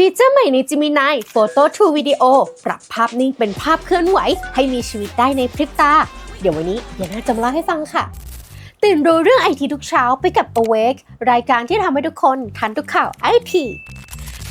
ฟีเจอร์ใหม่ใน Gemini Photo to Video ปรับภาพนิ่งเป็นภาพเคลื่อนไหว ให้มีชีวิตได้ในพริบตา เดี๋ยววันนี้เดี๋ยวน่าจะมาเล่าให้ฟังค่ะ ตื่นรู้เรื่องไอทีทุกเช้าไปกับ Awake รายการที่ทำให้ทุกคนทันทุกข่าวไอที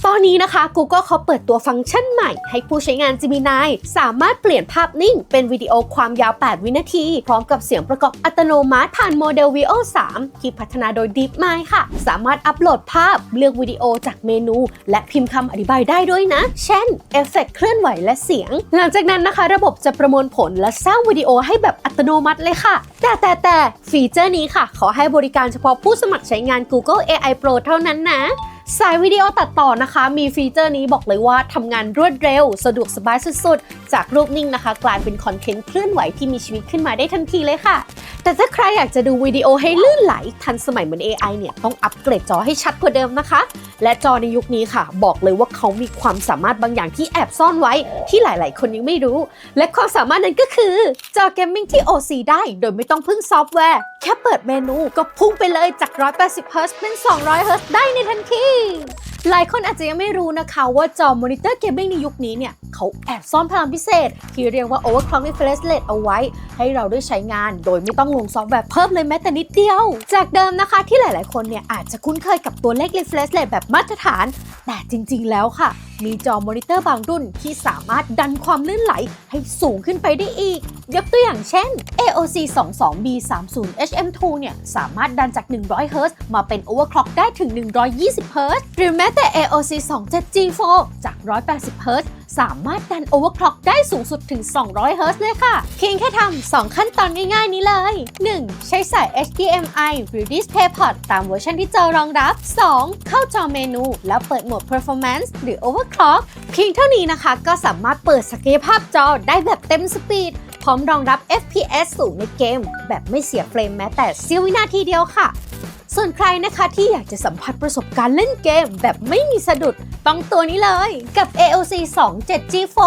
ตอนนี้นะคะ Google เขาเปิดตัวฟังก์ชันใหม่ ให้ผู้ใช้งาน Gemini สามารถเปลี่ยนภาพนิ่ง เป็นวิดีโอความยาว 8 วินาที พร้อมกับเสียงประกอบอัตโนมัติผ่านโมเดล Veo 3 ที่พัฒนาโดย DeepMind ค่ะ สามารถอัปโหลดภาพเลือกวิดีโอจากเมนู และพิมพ์คำอธิบายได้ด้วยนะ เช่นเอฟเฟกต์เคลื่อนไหวและเสียง หลังจากนั้นนะคะ ระบบจะประมวลผลและสร้างวิดีโอให้แบบอัตโนมัติเลยค่ะ แต่แต่แต่ฟีเจอร์นี้ค่ะ ขอให้บริการเฉพาะผู้สมัครใช้งาน Google AI Pro เท่านั้นนะ สายวิดีโอตัดต่อนะคะ มีฟีเจอร์นี้บอกเลยว่าทำงานรวดเร็ว สะดวกสบายสุดๆ จากรูปนิ่งนะคะ กลายเป็นคอนเทนต์เคลื่อนไหวที่มีชีวิตขึ้นมาได้ทันทีเลยค่ะ แต่ถ้าใครอยากจะดูวิดีโอให้ลื่นไหลทันสมัยเหมือน AI เนี่ย ต้องอัปเกรดจอให้ชัดกว่าเดิมนะคะ และจอในยุคนี้ค่ะ บอกเลยว่าเขามีความสามารถบางอย่างที่แอบซ่อนไว้ ที่หลาย ๆ คนยังไม่รู้ และความสามารถนั้นก็คือ จอเกมมิ่งที่ OC ได้ โดยไม่ต้องพึ่งซอฟต์แวร์ แค่เปิดเมนูก็พุ่งไปเลยจาก 180 Hz เป็น 200 Hz ได้ในทันที หลายคนอาจจะยังไม่รู้นะคะว่าจอมอนิเตอร์เกมมิ่งในยุคนี้เนี่ย เขาแอบซ่อนพลังพิเศษ ที่เรียกว่า overclock refresh rate เอาไว้ ให้เราได้ใช้งานโดยไม่ต้องลงซอฟต์แวร์เพิ่มเลยแม้แต่นิดเดียว จากเดิมนะคะที่หลายๆ คนเนี่ย อาจจะคุ้นเคยกับตัวเลข refresh rate แบบมาตรฐาน แต่จริง ๆ แล้วค่ะ มีจอมอนิเตอร์บางรุ่นที่สามารถดันความลื่นไหลให้สูงขึ้นไปได้อีก ยกตัวอย่างเช่น AOC 22B 30 HM2 เนี่ยสามารถดันจาก 100 Hz มาเป็น overclock ได้ถึง 120 Hz หรือแม้แต่ AOC 27G4 จาก 180 Hz สามารถดัน overclock ได้สูงสุดถึง 200 Hz เลยค่ะ เพียงแค่ทำ 2 ขั้นตอนง่ายๆนี้เลย 1. ใช้สาย HDMI หรือ DisplayPort ตามเวอร์ชันที่จอรองรับ 2. เข้าจอเมนู แล้วเปิดโหมด Performance หรือ Overclock เพียงเท่านี้นะคะ ก็สามารถเปิดศักยภาพจอได้แบบเต็มสปีดพร้อมรองรับ FPS สูงในเกม แบบไม่เสียเฟรมแม้แต่เสี้ยววินาทีเดียวค่ะ ส่วนใครนะคะที่อยากจะสัมผัสประสบการณ์เล่นเกมแบบไม่มีสะดุด ต้องตัวนี้เลยกับ AOC 27G4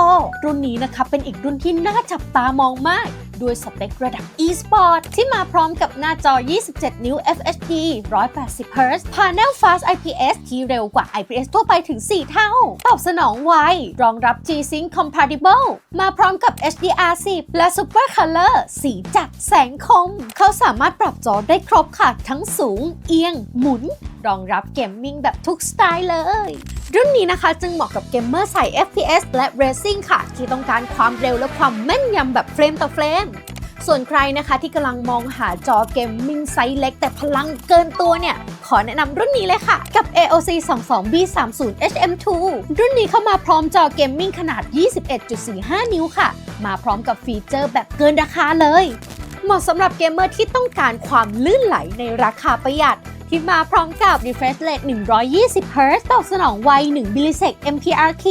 รุ่นนี้นะคะเป็นอีกรุ่นที่น่าจับตามองมาก ด้วยสเปคระดับ e-sport ที่มาพร้อมกับหน้าจอ 27 นิ้ว FHD 180 Hz Panel Fast IPS ที่เร็วกว่า IPS ทั่วไปถึง 4 เท่า ตอบสนองไว รองรับ G-Sync Compatible มาพร้อมกับ HDR10 และ Super Color สีจัดแสงคม เขาสามารถปรับจอได้ครบค่ะ ทั้งสูง เอียง หมุน รองรับเกมมิ่งแบบทุกสไตล์เลย รุ่นนี้นะคะจึงเหมาะกับเกมเมอร์สาย FPS และ Racing ค่ะ ที่ต้องการความเร็วและความแม่นยำแบบเฟรมต่อเฟรม ส่วนใครนะคะที่กำลังมองหาจอเกมมิ่งไซส์เล็ก แต่พลังเกินตัวเนี่ย ขอแนะนำรุ่นนี้เลยค่ะ กับ AOC 22B 30 HM2 รุ่นนี้เข้ามาพร้อมจอเกมมิ่งขนาด 21.45 นิ้วค่ะ มาพร้อมกับฟีเจอร์แบบเกินราคาเลย เหมาะสำหรับเกมเมอร์ที่ต้องการความลื่นไหลในราคาประหยัด ที่มาพร้อมกับ refresh rate 120 Hz ตอบสนองไว 1 millisec MPRK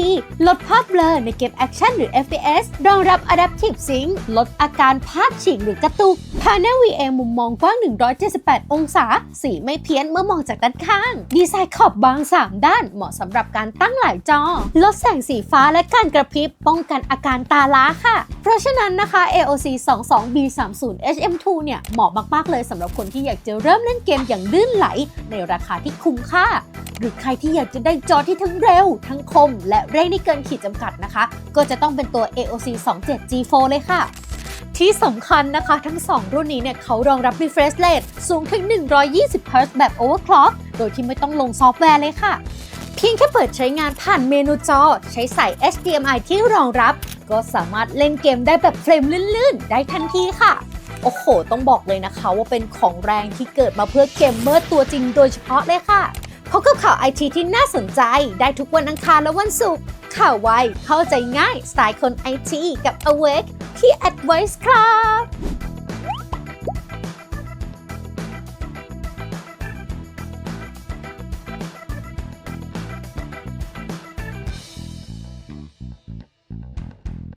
ลดภาพเบลอในเกมแอคชั่นหรือ FPS รองรับ adaptive sync ลดอาการภาพฉีกหรือกระตุก panel VA มุมมองกว้าง 178 องศา สีไม่เพี้ยนเมื่อมองจากด้านข้าง ดีไซน์ขอบบาง 3 ด้านเหมาะสำหรับการตั้งหลายจอ ลดแสงสีฟ้าและการกระพริบป้องกันอาการตาล้าค่ะ เพราะฉะนั้นนะคะ AOC 22B 30 HM2 เนี่ยเหมาะมากๆเลยสำหรับคนที่อยากจะเริ่มเล่นเกมอย่างลื่นไหลในราคาที่คุ้มค่า หรือใครที่อยากจะได้จอที่ทั้งเร็ว ทั้งคม และเร่งได้เกินขีดจำกัดนะคะ ก็จะต้องเป็นตัว AOC 27G4 เลยค่ะที่สำคัญนะคะ ทั้ง 2 รุ่นนี้เนี่ยเขารองรับ refresh rate สูงถึง 120 Hz แบบ overclock โดยที่ไม่ต้องลงซอฟต์แวร์เลยค่ะ เพียงแค่เปิดใช้งานผ่านเมนูจอ ใช้สาย HDMI ที่รองรับ ก็สามารถเล่นเกมได้แบบเฟรมลื่น ๆ ได้ทันทีค่ะ โอ้โห ต้องบอกเลยนะคะว่าเป็นของแรงที่เกิดมาเพื่อเกมเมอร์ตัวจริงโดยเฉพาะเลยค่ะพบกับข่าวไอทีที่น่าสนใจได้ทุกวันอังคารและวันศุกร์ข่าวไวเข้าใจง่ายสไตล์คนไอทีกับ Awake ที่ Advice ครับ